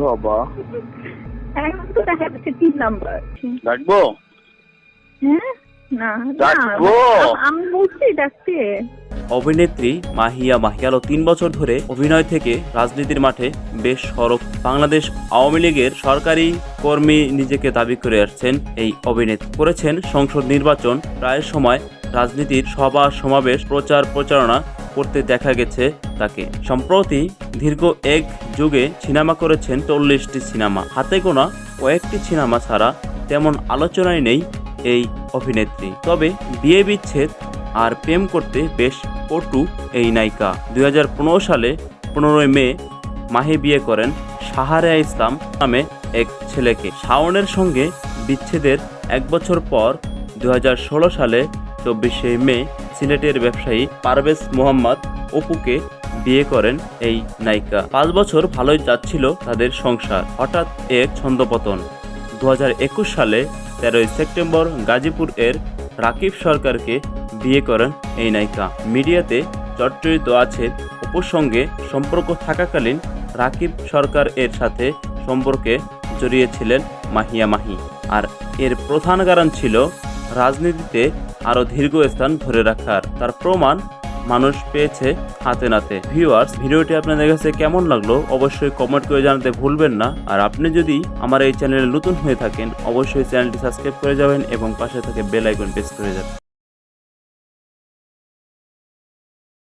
বাবা। এখন তো দেখা যাচ্ছে তিন নাম্বার। ডাকবো? হ্যাঁ? না না। ডাকবো? আমি বলছি ডাকতে অভিনেত্রী মাহিয়া মাহিয়ালো তিন বছর ধরে অভিনয় থেকে রাজনীতির মাঠে বেশ সরব। বাংলাদেশ আওয়ামী লীগের সরকারি কর্মী নিজেকে দাবি করে আসছেন এই অভিনেত্রী। করেছেন সংসদ নির্বাচন প্রায় সময় রাজনীতির সভা, সমাবেশ, প্রচার, প্রচারণা করতে দেখা গেছে তাকে। সম্প্রতি দীর্ঘ এক যুগে সিনেমা করেছেন চল্লিশটি সিনেমা। হাতে গোনা কয়েকটি সিনেমা ছাড়া তেমন আলোচনায় নেই এই অভিনেত্রী। তবে বিয়ে বিচ্ছেদ আর প্রেম করতে বেশ পটু এই নায়িকা। দুই হাজার পনেরো সালে পনেরোই মে মাহি বিয়ে করেন সাহারা ইসলাম নামে এক ছেলেকে। শাওনের সঙ্গে বিচ্ছেদের এক বছর পর দু হাজার ষোলো সালে চব্বিশে মে সিলেটের ব্যবসায়ী পারভেজ মোহাম্মদ অপুকে বিয়ে করেন এই নায়িকা। পাঁচ বছর ভালোই যাচ্ছিল তাদের সংসার। হঠাৎ এক ছন্দপতন। দু হাজার একুশ সালে তেরোই সেপ্টেম্বর গাজীপুর এর রাকিব সরকারকে বিয়ে করেন এই নায়িকা। মিডিয়াতে চর্চিত আছে অপুর সঙ্গে সম্পর্ক থাকাকালীন রাকিব সরকার এর সাথে সম্পর্কে জড়িয়েছিলেন মাহিয়া মাহি। আর এর প্রধান কারণ ছিল রাজনীতিতে আরও দীর্ঘস্থান ধরে রাখার। তার প্রমাণ মানুষ পেয়েছে হাতে নাতে। ভিউয়ার্স ভিডিওটি আপনাদের কাছে কেমন লাগল অবশ্যই কমেন্ট করে জানাতে ভুলবেন না। আর আপনি যদি আমার এই চ্যানেলে নতুন হয়ে থাকেন, অবশ্যই চ্যানেলটি সাবস্ক্রাইব করে যাবেন এবং পাশে থাকে বেল আইকন প্রেস করে যাবেন।